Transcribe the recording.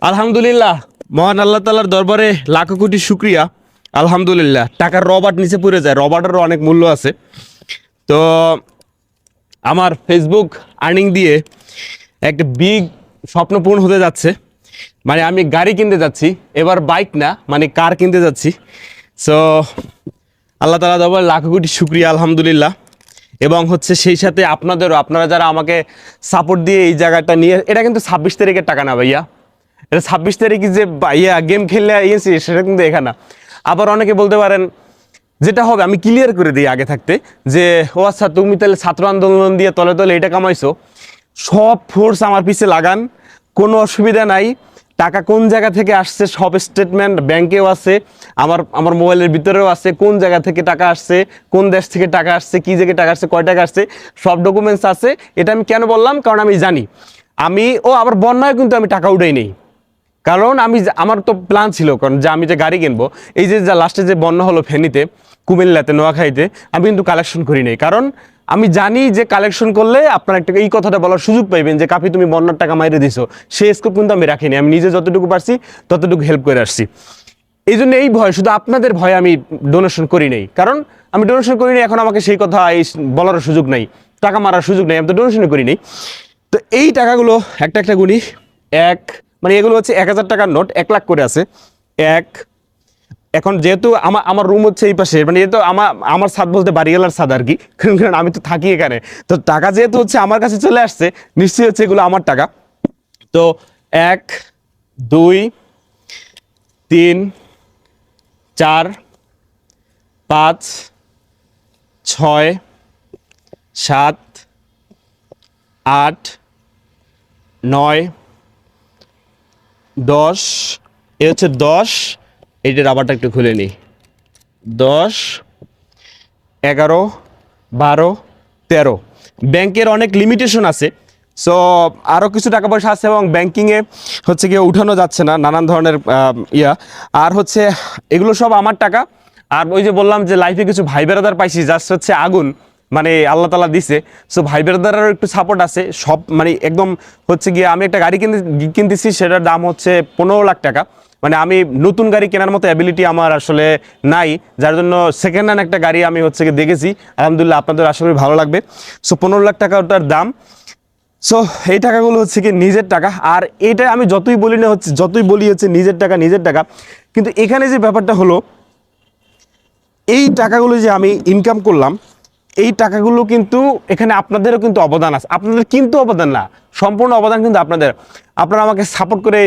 আলহামদুলিল্লাহ। মহান আল্লাহ তালার দরবারে লাখো কোটি শুক্রিয়া। আলহামদুলিল্লাহ। টাকার রবার্ট নিচে পড়ে যায়। রবার্টেরও অনেক মূল্য আছে। তো, আমার ফেসবুক আর্নিং দিয়ে একটা বিগ স্বপ্ন পূরণ হতে যাচ্ছে। মানে আমি গাড়ি কিনতে যাচ্ছি। এবার বাইক না মানে কার কিনতে যাচ্ছি। সো আল্লাহ তালা দরবার লাখো কোটি শুক্রিয়া, আলহামদুলিল্লাহ। এবং হচ্ছে সেই সাথে আপনাদেরও, আপনারা যারা আমাকে সাপোর্ট দিয়ে এই জায়গাটা নিয়ে, এটা কিন্তু ছাব্বিশ তারিখের টাকা না ভাইয়া। এটা ছাব্বিশ তারিখে যে ইয়া গেম খেললে ইয়েছি সেটা কিন্তু এখানে আবার অনেকে বলতে পারেন, যেটা হবে, আমি ক্লিয়ার করে দিই আগে থাকতে, যে, ও আচ্ছা তুমি তাহলে ছাত্র আন্দোলন দিয়ে তলে তলে এটা কামাইছো। সব ফোর্স আমার পিছে লাগান, কোনো অসুবিধা নাই। টাকা কোন জায়গা থেকে আসছে, সব স্টেটমেন্ট ব্যাংকেও আছে, আমার আমার মোবাইলের ভিতরেও আছে, কোন জায়গা থেকে টাকা আসছে, কোন দেশ থেকে টাকা আসছে, কী জায়গায় টাকা আসছে, কয় টাকা আসছে, সব ডকুমেন্টস আছে। এটা আমি কেন বললাম? কারণ আমি জানি। আমি, ও আবার বন্যায় কিন্তু আমি টাকা উঠাই নেই। কারণ আমি আমার তো প্ল্যান ছিল, কারণ যে আমি যে গাড়ি কিনবো, এই যে যা লাস্টে যে বন্যা হলো ফেনীতে, কুমিল্লাতে নোয়াখাইতে আমি কিন্তু কালেকশন করি নাই। কারণ আমি জানি যে কালেকশন করলে আপনার একটা এই কথাটা বলার সুযোগ পাইবেন যে কাপি তুমি বন্যার টাকা মাইরে দিছো। সেই স্কোপ কিন্তু আমি রাখিনি। আমি নিজে যতটুকু পারছি, ততটুকু হেল্প করে আসছি। এই জন্য এই ভয়, শুধু আপনাদের ভয় আমি ডোনেশন করি নাই। কারণ আমি ডোনেশন করি নাই, এখন আমাকে সেই কথা এই বলার সুযোগ নাই, টাকা মারার সুযোগ নেই, আমি তো ডোনেশন করি নাই। তো এই টাকাগুলো, একটা একটা গুণি, এক মানে এগুলো হচ্ছে এক হাজার টাকার নোট, এক লাখ করে আছে। এক, এখন যেহেতু আমার আমার রুম হচ্ছে এই পাশে মানে যেহেতু আমার আমার ছাদ বলতে বাড়িওয়ালার ছাদ আর কি। কারণ, আমি তো থাকি এখানে। তো টাকা যেহেতু হচ্ছে আমার কাছে চলে আসছে, নিশ্চয়ই হচ্ছে এগুলো আমার টাকা। তো এক, দুই, তিন, চার, পাঁচ, ছয়, সাত, আট, নয় দশ, এ হচ্ছে দশ এইটা রাবারটা একটু খুলে নিই। দশ, এগারো, বারো, তেরো। ব্যাংকের অনেক লিমিটেশন আছে। সো আরও কিছু টাকা পয়সা আছে এবং ব্যাংকিংয়ে হচ্ছে গিয়ে উঠানো যাচ্ছে না, নানান ধরনের ইয়া। আর হচ্ছে, এগুলো সব আমার টাকা। আর ওই যে বললাম যে লাইফে কিছু ভাই বেড়াদার পাইছি জাস্ট হচ্ছে আগুন। মানে আল্লাহ তালা দিছে। সো ভাই বেড়াদারেরও একটু সাপোর্ট আছে। সব মানে একদম হচ্ছে গিয়ে আমি একটা গাড়ি কিনতে কিনতেছি, সেটার দাম হচ্ছে পনেরো লাখ টাকা। মানে আমি নতুন গাড়ি কেনার মতো অ্যাবিলিটি আমার আসলে নাই। যার জন্য সেকেন্ড হ্যান্ড একটা গাড়ি আমি হচ্ছে গিয়ে দেখেছি। আলহামদুলিল্লাহ আপনাদের করি ভালো লাগবে। সো পনেরো লাখ টাকা ওটার দাম। সো এই টাকাগুলো হচ্ছে কি নিজের টাকা। আর এটা আমি যতই বলি না হচ্ছে যতই বলি হচ্ছে নিজের টাকা নিজের টাকা। কিন্তু এখানে যে ব্যাপারটা হলো, এই টাকাগুলো যে আমি ইনকাম করলাম এই টাকাগুলো কিন্তু এখানে আপনাদেরও কিন্তু অবদান আছে। আপনাদের কিন্তু অবদান না। সম্পূর্ণ অবদান কিন্তু আপনাদের। আপনারা আমাকে সাপোর্ট করে